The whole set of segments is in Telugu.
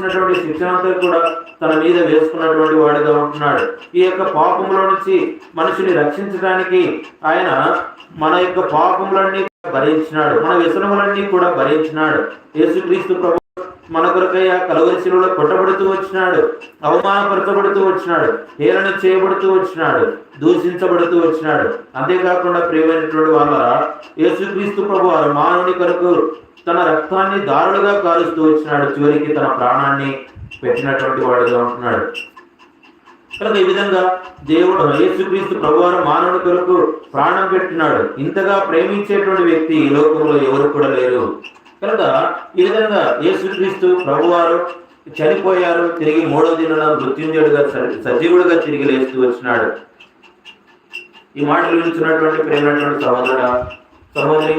వేయవలసినటువంటి శిక్షణ అంతా కూడా తన మీద వేసుకున్నటువంటి వాడిగా ఉంటున్నాడు. ఈ యొక్క పాపంలో నుంచి మనిషిని రక్షించడానికి ఆయన మన యొక్క పాపములన్నీ భరించినాడు. మన వ్యసనములన్నీ కూడా భరించినాడు. యేసుక్రీస్తు ప్రభు మన కొరకై ఆ కలవరిశిలో కొట్టబడుతూ వచ్చినాడు అవమానపరచబడుతూ వచ్చినాడు హేళన చేయబడుతూ వచ్చినాడు దూషించబడుతూ వచ్చినాడు. అంతేకాకుండా ప్రియమైనటువంటి వాళ్ళ యేసుక్రీస్తు ప్రభు వారు మానవుని కొరకు తన రక్తాన్ని దారులుగా కాలుస్తూ వచ్చినాడు చివరికి తన ప్రాణాన్ని పెట్టినటువంటి వాడుగా ఉంటున్నాడు. కనుక ఈ విధంగా దేవుడు యేసుక్రీస్తు ప్రభువారు మానవుని కొరకు ప్రాణం పెట్టినాడు. ఇంతగా ప్రేమించేటువంటి వ్యక్తి ఈ లోకంలో ఎవరు కూడా లేరు. కనుక ఈ విధంగా యేసుక్రీస్తు ప్రభువారు చనిపోయారు తిరిగి మూడో దిన మృత్యుంజుడుగా సజీవుడుగా తిరిగి లేస్తూ వచ్చినాడు. ఈ మాటలు వినిచినటువంటి ప్రేమైనటువంటి సహోదర సహోదరి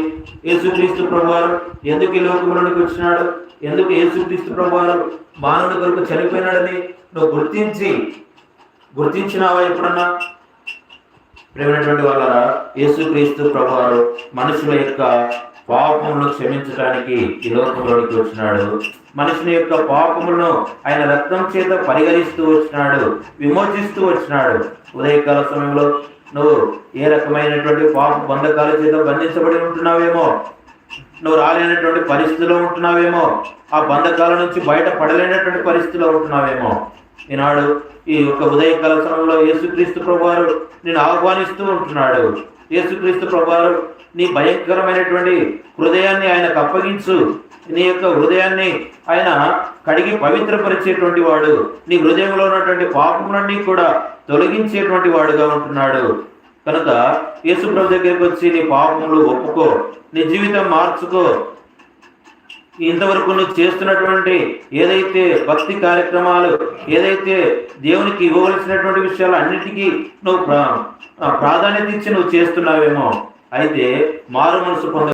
యేసుక్రీస్తు ప్రభువారు ఎందుకు ఈ లోకంలోనికి వచ్చినాడు? ఎందుకు యేసుక్రీస్తు ప్రభువారు మానవుడి కొరకు చనిపోయినాడని నువ్వు గుర్తించి గుర్తించినావా ఎప్పుడన్నా? ప్రేమైనటువంటి వాళ్ళ యేసుక్రీస్తు ప్రభువారు మనుషుల యొక్క పాపములను క్షమించడానికి ఈ లోకంలోకి వచ్చినాడు. మనిషిని యొక్క పాపములను ఆయన రక్తం చేత పరిగణిస్తూ వచ్చినాడు విమోచిస్తూ వచ్చినాడు. ఉదయకాల సమయంలో నువ్వు ఏ రకమైనటువంటి పాప బంధకాల చేత బంధించబడి ఉంటున్నావేమో? నువ్వు రాలేనటువంటి పరిస్థితిలో ఉంటున్నావేమో? ఆ బంధకాల నుంచి బయట పడలేనటువంటి పరిస్థితిలో ఉంటున్నావేమో? ఈనాడు ఈ యొక్క ఉదయకాల సమయంలో యేసుక్రీస్తు ప్రభువారు నేను ఆహ్వానిస్తూ ఉంటున్నాడు. యేసుక్రీస్తు ప్రభువారు నీ భయంకరమైనటువంటి హృదయాన్ని ఆయనకు అప్పగించు నీ యొక్క హృదయాన్ని ఆయన కడిగి పవిత్రపరిచేటువంటి వాడు. నీ హృదయంలో ఉన్నటువంటి పాపములన్నీ కూడా తొలగించేటువంటి వాడుగా ఉంటున్నాడు. కనుక యేసు ప్రభు దగ్గరికి వచ్చి నీ పాపములు ఒప్పుకో. నీ జీవితం మార్చుకో. ఇంతవరకు నువ్వు చేస్తున్నటువంటి ఏదైతే భక్తి కార్యక్రమాలు ఏదైతే దేవునికి ఇవ్వవలసినటువంటి విషయాలు అన్నిటికీ నువ్వు ప్రా- ప్రాధాన్యత ఇచ్చి నువ్వు చేస్తున్నావేమో అయితే మారు మనసు పొంద